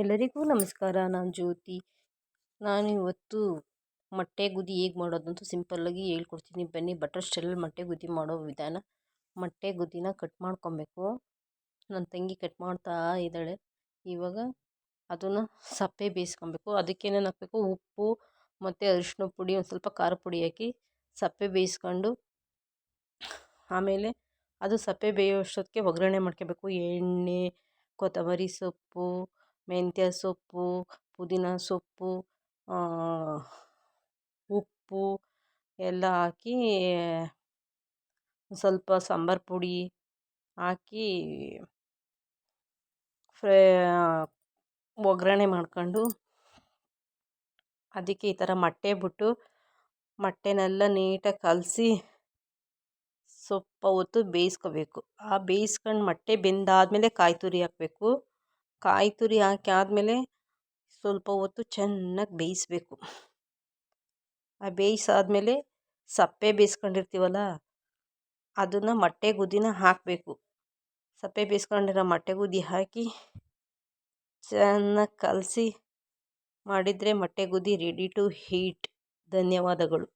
ಎಲ್ಲರಿಗೂ ನಮಸ್ಕಾರ. ನಾನು ಜ್ಯೋತಿ. ನಾನು ಇವತ್ತು ಮೊಟ್ಟೆ ಗುದಿ ಹೇಗೆ ಮಾಡೋದು ಅಂತ ಸಿಂಪಲ್ಲಾಗಿ ಹೇಳ್ಕೊಡ್ತೀನಿ. ಬನ್ನಿ ಬಟರ್ ಸ್ಟೈಲಲ್ಲಿ ಮೊಟ್ಟೆ ಗುದ್ದಿ ಮಾಡೋ ವಿಧಾನ. ಮೊಟ್ಟೆ ಗುದ್ದಿನ ಕಟ್ ಮಾಡ್ಕೊಬೇಕು. ನನ್ನ ತಂಗಿ ಕಟ್ ಮಾಡ್ತಾ ಇದ್ದಾಳೆ. ಇವಾಗ ಅದನ್ನು ಸಪ್ಪೆ ಬೇಯಿಸ್ಕೊಬೇಕು. ಅದಕ್ಕೇನೇನು ಹಾಕಬೇಕು? ಉಪ್ಪು ಮತ್ತು ಅರಿಶಿನ ಪುಡಿ, ಒಂದು ಸ್ವಲ್ಪ ಖಾರ ಪುಡಿ ಹಾಕಿ ಸಪ್ಪೆ ಬೇಯಿಸ್ಕೊಂಡು ಆಮೇಲೆ ಅದು ಸಪ್ಪೆ ಬೇಯೋಷ್ಟೊತ್ತಿಗೆ ಒಗ್ಗರಣೆ ಮಾಡ್ಕೋಬೇಕು. ಎಣ್ಣೆ, ಕೊತ್ತಂಬರಿ ಸೊಪ್ಪು ಮೆಂತ್ಯ ಸೊಪ್ಪು, ಪುದೀನ ಸೊಪ್ಪು ಉಪ್ಪು ಎಲ್ಲ ಹಾಕಿ ಸ್ವಲ್ಪ ಸಾಂಬಾರು ಪುಡಿ ಹಾಕಿ ಫ್ರೇ ಒಗ್ಗರಣೆ ಮಾಡ್ಕೊಂಡು ಅದಕ್ಕೆ ಈ ಥರ ಮೊಟ್ಟೆ ಬಿಟ್ಟು ಮೊಟ್ಟೆನೆಲ್ಲ ನೀಟಾಗಿ ಕಲಸಿ ಸ್ವಲ್ಪ ಹೊತ್ತು ಬೇಯಿಸ್ಕೋಬೇಕು. ಆ ಬೇಯಿಸ್ಕೊಂಡು ಮೊಟ್ಟೆ ಬೆಂದಾದಮೇಲೆ ಕಾಯಿ ತುರಿ ಹಾಕಬೇಕು. ಕಾಯಿ ತುರಿ ಹಾಕಿ ಆದಮೇಲೆ ಸ್ವಲ್ಪ ಹೊತ್ತು ಚೆನ್ನಾಗಿ ಬೇಯಿಸ್ಬೇಕು. ಆ ಬೇಯಿಸಾದ್ಮೇಲೆ ಸಪ್ಪೆ ಬೇಯಿಸ್ಕೊಂಡಿರ್ತೀವಲ್ಲ, ಅದನ್ನು ಮೊಟ್ಟೆ ಗುದ್ದಿನ ಹಾಕಬೇಕು. ಸಪ್ಪೆ ಬೇಯಿಸ್ಕೊಂಡಿರೋ ಮೊಟ್ಟೆ ಗುದ್ದಿ ಹಾಕಿ ಚೆನ್ನಾಗಿ ಕಲಸಿ ಮಾಡಿದರೆ ಮೊಟ್ಟೆ ಗುದ್ದಿ ರೆಡಿ ಟು ಹೀಟ್ ಧನ್ಯವಾದಗಳು.